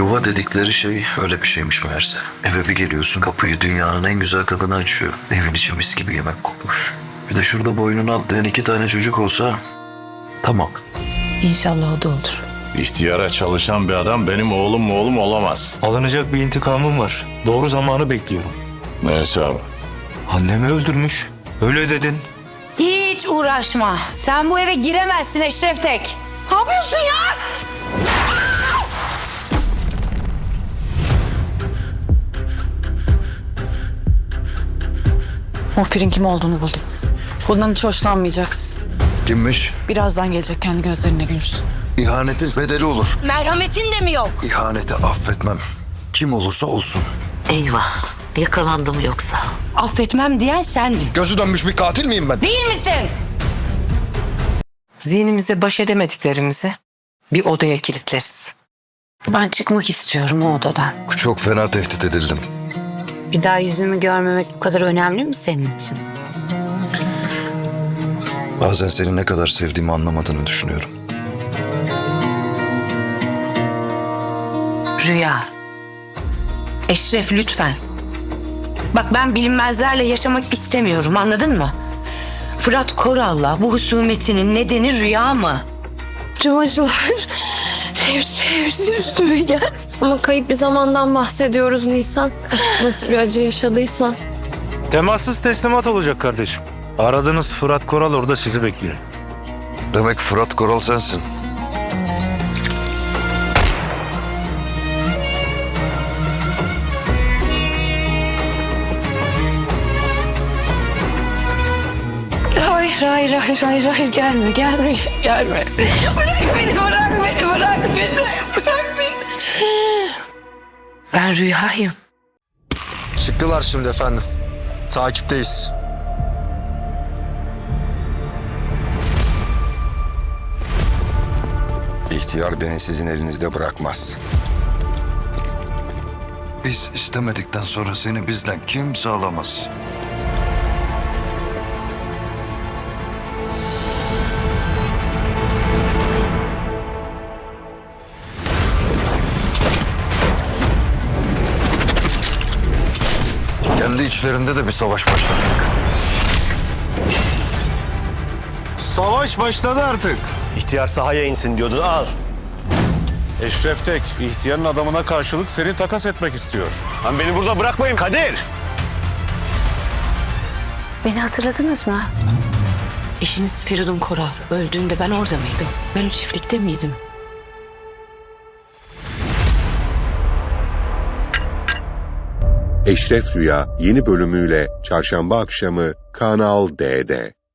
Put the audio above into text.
Yuva dedikleri şey öyle bir şeymiş meğerse. Eve bir geliyorsun kapıyı dünyanın en güzel kadını açıyor. Evin içi mis gibi yemek kokmuş. Bir de şurada boynuna atlayan iki tane çocuk olsa tamam. İnşallah o da olur. İhtiyara çalışan bir adam benim oğlum mu oğlum olamaz. Alınacak bir intikamım var. Doğru zamanı bekliyorum. Ne hesabı? Annemi öldürmüş. Öyle dedin. Hiç uğraşma. Sen bu eve giremezsin Eşref Tek. Ne yapıyorsun ya? Muhbirin kim olduğunu buldum. Bundan hiç hoşlanmayacaksın. Kimmiş? Birazdan gelecek kendi gözlerine görürsün. İhanetin bedeli olur. Merhametin de mi yok? İhaneti affetmem. Kim olursa olsun. Eyvah. Yakalandım yoksa. Affetmem diyen sendin. Gözü dönmüş bir katil miyim ben? Değil misin? Zihnimizde baş edemediklerimizi bir odaya kilitleriz. Ben çıkmak istiyorum o odadan. Çok fena tehdit edildim. Bir daha yüzümü görmemek bu kadar önemli mi senin için? Bazen seni ne kadar sevdiğimi anlamadığını düşünüyorum. Rüya. Eşref lütfen. Bak ben bilinmezlerle yaşamak istemiyorum anladın mı? Fırat Koral'la bu husumetinin nedeni rüya mı? Tüm acılar hepsi hepsi üstüme gel. Ama kayıp bir zamandan bahsediyoruz Nisan. Artık Nasıl bir acı yaşadıysan. Temassız teslimat olacak kardeşim. Aradığınız Fırat Koral orada sizi bekliyor. Demek Fırat Koral sensin. Hayır, hayır, hayır, hayır, hayır. Gelme, gelme, gelme. Bırak beni, bırak beni, bırak Ben rüyayım. Çıktılar şimdi efendim. Takipteyiz. İhtiyar beni sizin elinizde bırakmaz. Biz istemedikten sonra seni bizden kimse alamaz. Kendi içlerinde de bir savaş başlattık. Savaş başladı artık. İhtiyar sahaya insin diyordun al. Eşref Tek, ihtiyarın adamına karşılık seni takas etmek istiyor. Lan beni burada bırakmayın Kadir. Beni hatırladınız mı? Eşiniz Feridun Koral öldüğünde ben orada mıydım? Ben o çiftlikte miydim? Eşref Rüya yeni bölümüyle çarşamba akşamı Kanal D'de.